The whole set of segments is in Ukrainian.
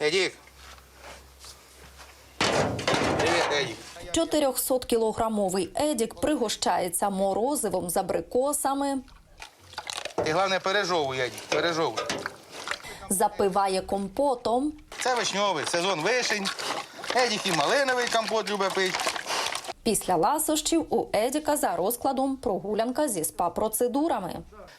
Едік. Привіт, Едік. 400-кілограмовий Едік пригощається морозивом з абрикосами, Ти головне пережовуй, Едік, пережовуй. запиває компотом, Це вишньовий, сезон вишень. Едік і малиновий компот любить пити. Після ласощів у Едіка за розкладом прогулянка зі спа-процедурами.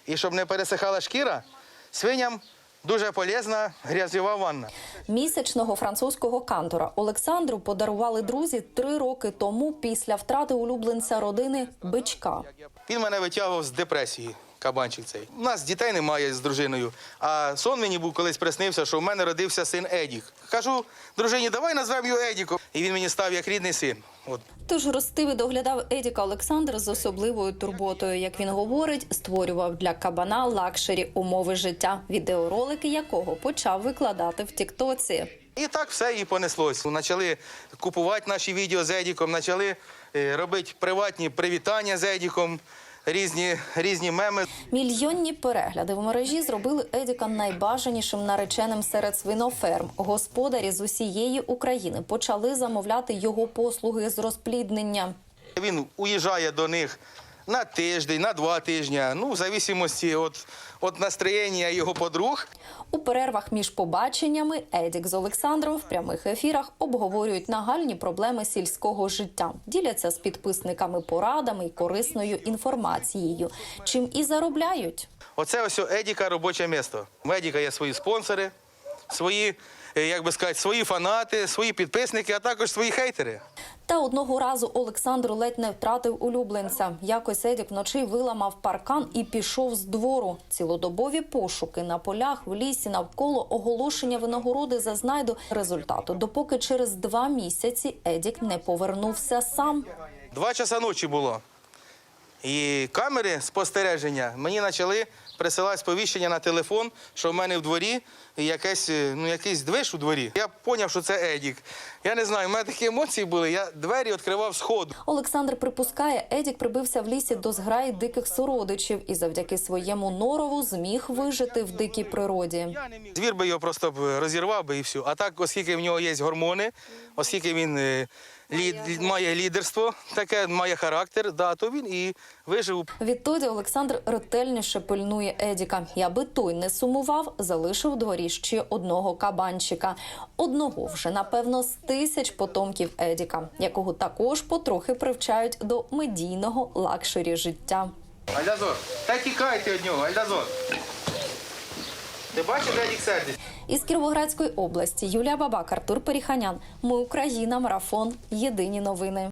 І щоб не пересихала шкіра, свиням дуже полезна грязьова ванна. Місячного французького кантора Олександру подарували друзі три роки тому після втрати улюбленця родини бичка. Він мене витягував з депресії. Кабанчик цей. У нас дітей немає з дружиною. А сон мені був колись приснився, що в мене родився син Едік. Кажу, дружині, давай назвемо його Едіком. І він мені став як рідний син. От. Тож ростив і доглядав Едіка Олександр з особливою турботою. Як він говорить, створював для кабана лакшері умови життя, відеоролики якого почав викладати в Тіктоці. І так все і понеслось. Почали купувати наші відео з Едіком, почали е, робити приватні привітання з Едіком, різні, різні меми. Мільйонні перегляди в мережі зробили Едіка найбажанішим нареченим серед свиноферм. Господарі з усієї України почали замовляти його послуги з розпліднення. Він уїжджає до них на тиждень, на два тижні. Ну, в зависимості від, від настроєння його подруг. У перервах між побаченнями Едік з Олександром в прямих ефірах обговорюють нагальні проблеми сільського життя, діляться з підписниками порадами і корисною інформацією, чим і заробляють. Оце ось у Едіка робоче місто. У Едіка є свої спонсори, свої, е, як би сказати, свої фанати, свої підписники, а також свої хейтери. Та одного разу Олександр ледь не втратив улюбленця. Якось Едік вночі виламав паркан і пішов з двору. Цілодобові пошуки на полях, в лісі навколо оголошення винагороди за знайду результату, допоки через два місяці Едік не повернувся сам. Два часа ночі було. І камери спостереження мені почали присилати сповіщення на телефон, що в мене в дворі якесь, е, ну, якийсь движ у дворі. Я зрозумів, що це Едік. Я не знаю, в мене такі емоції були. Я двері відкривав з ходу. Олександр припускає, Едік прибився в лісі до зграї диких сородичів і завдяки своєму норову зміг вижити в дикій природі. Звір би його просто розірвав би і все. А так, оскільки в нього є гормони, оскільки він е, лід- має лідерство, таке має характер, да, то він і вижив. Відтоді Олександр ретельніше пильнує Едіка. І аби той не сумував, залишив дворі ще одного кабанчика. Одного вже напевно з тисяч потомків Едіка, якого також потрохи привчають до медійного лакшері життя. Альдазор, та тікайте від нього, Альдазор. Ти бачиш, де Едік сердить? Із Кіровоградської області Юлія Бабак, Артур Періханян. Ми Україна. Марафон. Єдині новини.